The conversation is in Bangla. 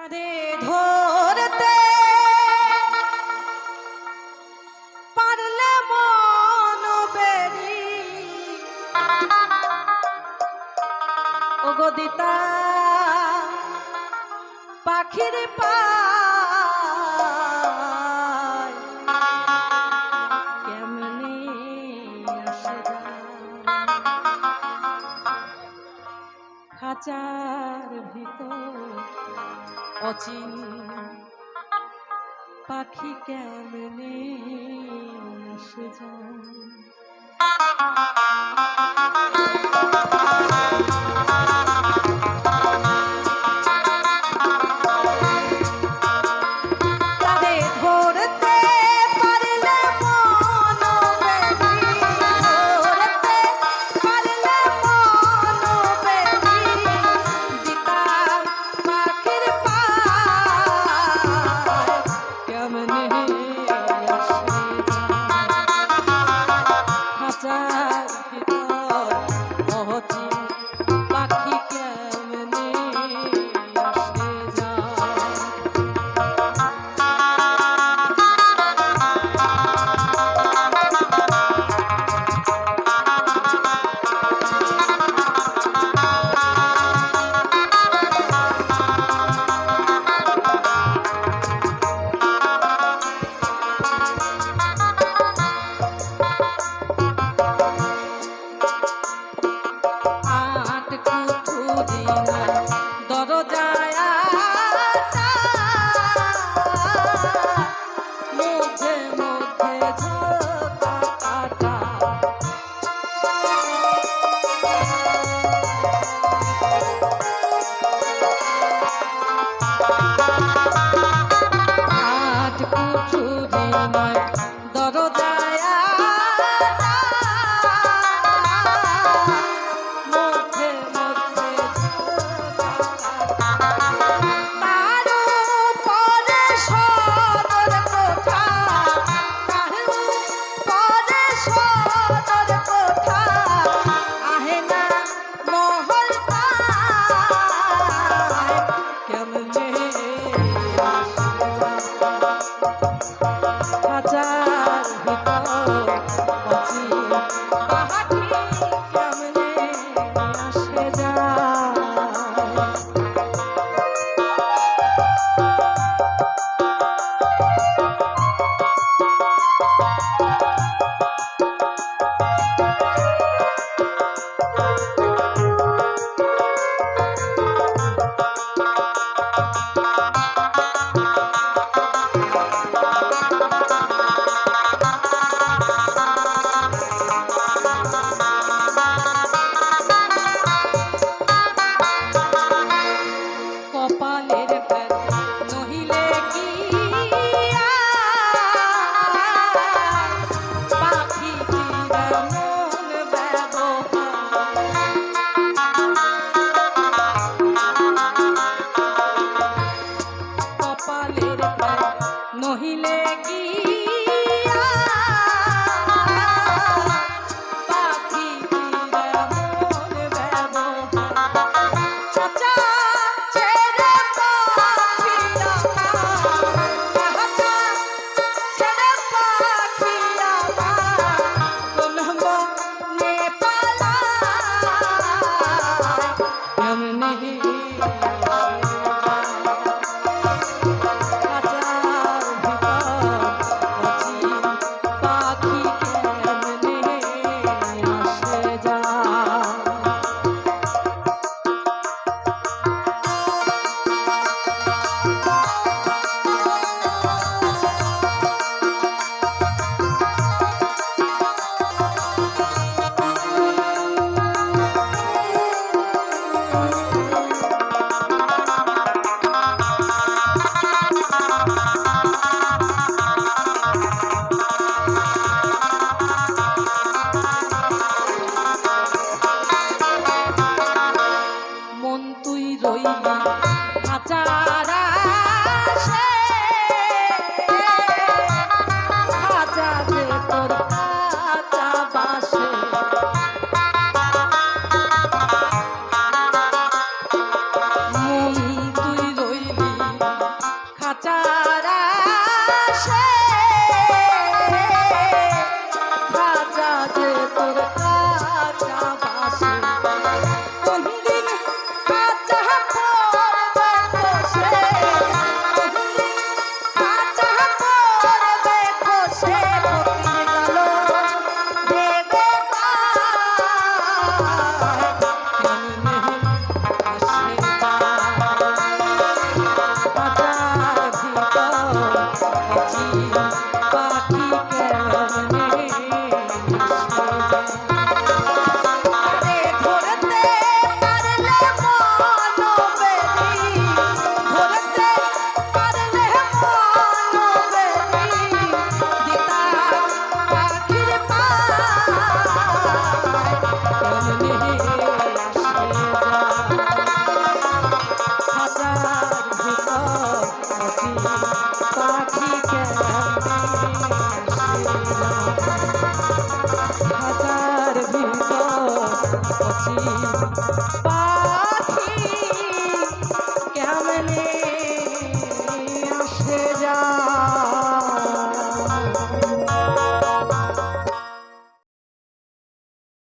তারে ধরতে। পারলে মন বেরি। ওগদিতা পাখির পা খাঁচার ভিতর অচিন পাখি কেমনি সে যায়? Bye. খাঁচার